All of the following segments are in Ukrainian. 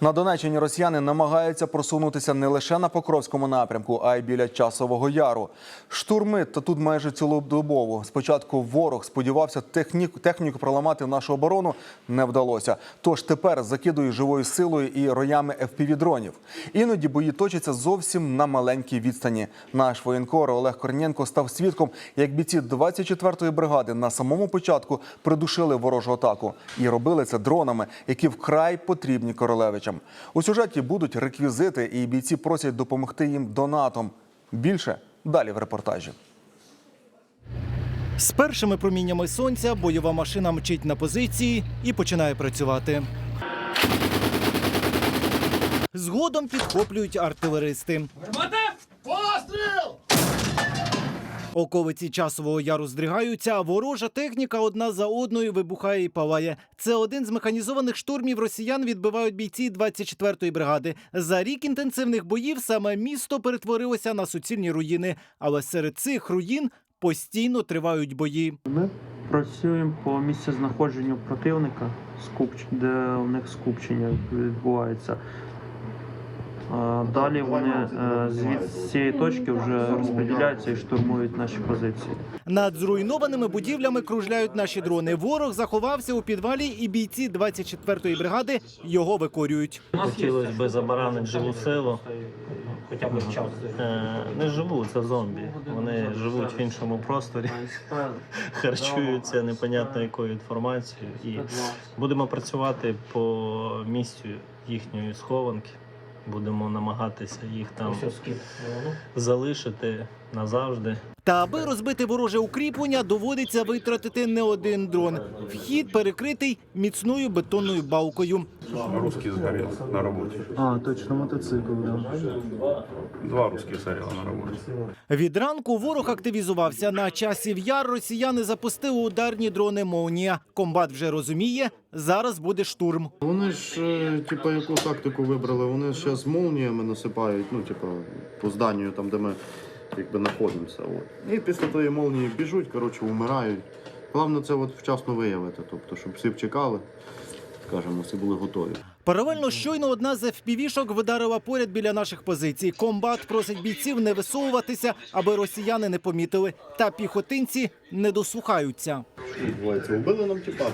На Донеччині росіяни намагаються просунутися не лише на Покровському напрямку, а й біля Часового Яру. Штурми та тут майже цілодобово. Спочатку ворог сподівався техніку, техніку проламати нашу оборону. Не вдалося. Тож тепер закидує живою силою і роями FPV-дронів. Іноді бої точаться зовсім на маленькій відстані. Наш воєнкор Олег Корнієнко став свідком, як бійці 24-ї бригади на самому початку придушили ворожу атаку і робили це дронами, які вкрай потрібні королевичам. У сюжеті будуть реквізити, і бійці просять допомогти їм донатом. Більше далі в репортажі. З першими проміннями сонця бойова машина мчить на позиції і починає працювати. Згодом підхоплюють артилеристи. Оковиці часового яру здригаються, а ворожа техніка одна за одною вибухає і палає. Це один з механізованих штурмів росіян відбивають бійці 24-ї бригади. За рік інтенсивних боїв саме місто перетворилося на суцільні руїни. Але серед цих руїн постійно тривають бої. Ми працюємо по місцезнаходженню противника, скупч- де у них скупчення відбувається. Далі вони е, з цієї точки вже розподіляються і штурмують наші позиції. Над зруйнованими будівлями кружляють наші дрони. Ворог заховався у підвалі, і бійці 24-ї бригади його викорюють. Хотілося б забаранити живу силу. Хоча б час. Е, Не живу, це зомбі. Вони живуть в іншому просторі, харчуються непонятно якою інформацією. І будемо працювати по місцю їхньої схованки. Будемо намагатися їх там залишити назавжди. Та аби розбити вороже укріплення, доводиться витратити не один дрон. Вхід перекритий міцною бетонною балкою. Русский сгорел на работе. А, точно, мотоцикл, да. Два русских сгорело на работе. Від ранку ворог активізувався. На часів яр росіяни запустили ударні дрони «Молнія». Комбат вже розуміє, зараз буде штурм. Вони ж, типа, яку тактику вибрали? Вони зараз молніями насипають, ну, типа, по зданню, там, де ми якби знаходимося. От. І після тої молнії біжуть, коротше, вмирають. Головне це от вчасно виявити, тобто, щоб всі вчекали, скажімо, всі були готові. Паралельно щойно одна з FPV-шок видарила поряд біля наших позицій. Комбат просить бійців не висовуватися, аби росіяни не помітили. Та піхотинці не дослухаються. Що відбувається? Вбили нам типа,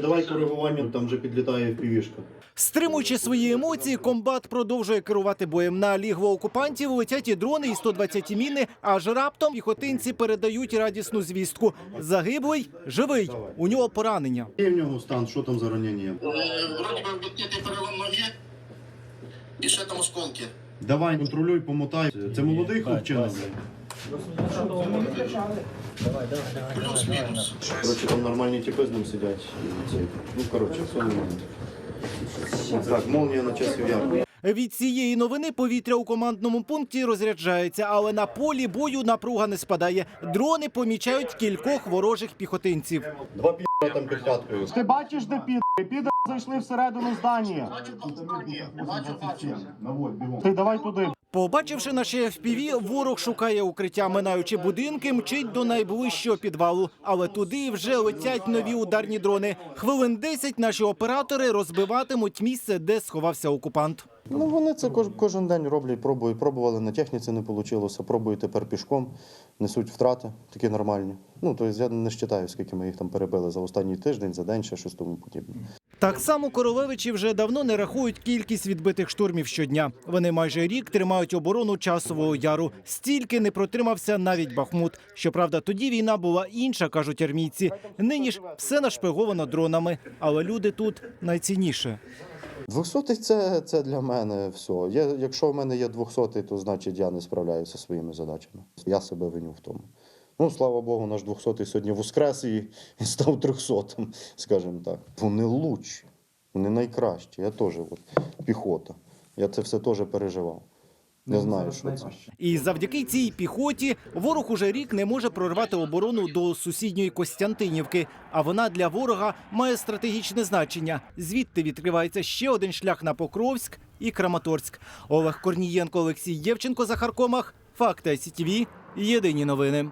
давай коригування, там вже підлітає півішка. Стримуючи свої емоції, комбат продовжує керувати боєм. На лігво окупантів летять і дрони, і 120 міни. Аж раптом піхотинці передають радісну звістку. Загиблий живий. У нього поранення. І в нього стан, що там за ранення? Е, Вроді би відкритий перелом ноги і ще там осколки. Давай, контролюй, помотай. Це молодий хлопчина. Плюс-мінус. Коротше, там нормальні типи з ним сидять. Ну, коротше, все нормально. Так, молнія на часів яру. Від цієї новини повітря у командному пункті розряджається, але на полі бою напруга не спадає. Дрони помічають кількох ворожих піхотинців. Два пі***а там під хаткою. Ти бачиш, де піди? Піди зайшли всередину здання. Бачу бачу, бачу. Ти давай туди. Побачивши наші FPV, ворог шукає укриття, минаючи будинки, мчить до найближчого підвалу. Але туди вже летять нові ударні дрони. Хвилин 10 наші оператори розбиватимуть місце, де сховався окупант. Ну вони це кож, кожен день роблять, пробують. Пробували на техніці, не вийшло. Пробують тепер пішком, несуть втрати, такі нормальні. Ну тобто я не вважаю, скільки ми їх там перебили за останній тиждень, за день, ще щось тому подібне. Так само королевичі вже давно не рахують кількість відбитих штурмів щодня. Вони майже рік тримають оборону часового яру. Стільки не протримався навіть Бахмут. Щоправда, тоді війна була інша, кажуть армійці. Нині ж все нашпиговано дронами, але люди тут найцінніше. Двохсотий це, це для мене все. Я, якщо в мене є двохсотий, то значить я не справляюся зі своїми задачами. Я себе виню в тому. Ну, слава Богу, наш двохсотий сьогодні воскрес і, став трьохсотим, скажімо так. Вони лучші, вони найкращі. Я теж от, піхота. Я це все теж переживав. Не знаю, що це. І завдяки цій піхоті ворог уже рік не може прорвати оборону до сусідньої Костянтинівки. А вона для ворога має стратегічне значення. Звідти відкривається ще один шлях на Покровськ і Краматорськ. Олег Корнієнко, Олексій Євченко, Захар Комах. Факти СІТВ. Єдині новини.